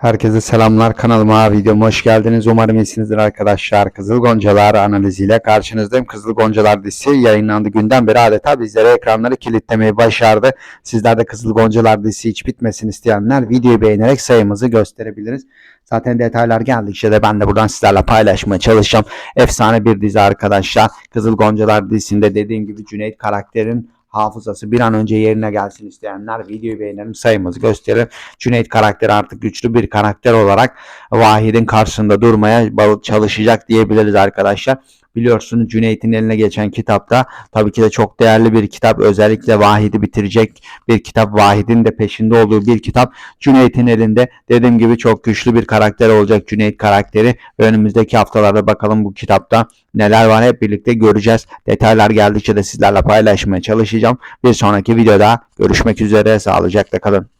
Herkese selamlar kanalıma videoma hoş geldiniz. Umarım iyisinizdir arkadaşlar. Kızıl Goncalar analiziyle karşınızdayım. Kızıl Goncalar dizisi yayınlandığı günden beri adeta bizlere ekranları kilitlemeyi başardı. Sizler de Kızıl Goncalar dizisi hiç bitmesin isteyenler videoyu beğenerek sayımızı gösterebiliriz. Zaten detaylar geldikçe de ben de buradan sizlerle paylaşmaya çalışacağım. Efsane bir dizi arkadaşlar. Kızıl Goncalar dizisinde dediğim gibi Cüneyt karakterin hafızası bir an önce yerine gelsin isteyenler videoyu beğenelim sayımızı gösterelim. Cüneyt karakteri artık güçlü bir karakter olarak Vahid'in karşısında durmaya çalışacak diyebiliriz arkadaşlar. Biliyorsunuz Cüneyt'in eline geçen kitapta tabii ki de çok değerli bir kitap. Özellikle Vahid'i bitirecek bir kitap. Vahid'in de peşinde olduğu bir kitap. Cüneyt'in elinde dediğim gibi çok güçlü bir karakter olacak Cüneyt karakteri. Önümüzdeki haftalarda bakalım bu kitapta neler var hep birlikte göreceğiz. Detaylar geldikçe de sizlerle paylaşmaya çalışacağım. Bir sonraki videoda görüşmek üzere. Sağlıcakla kalın.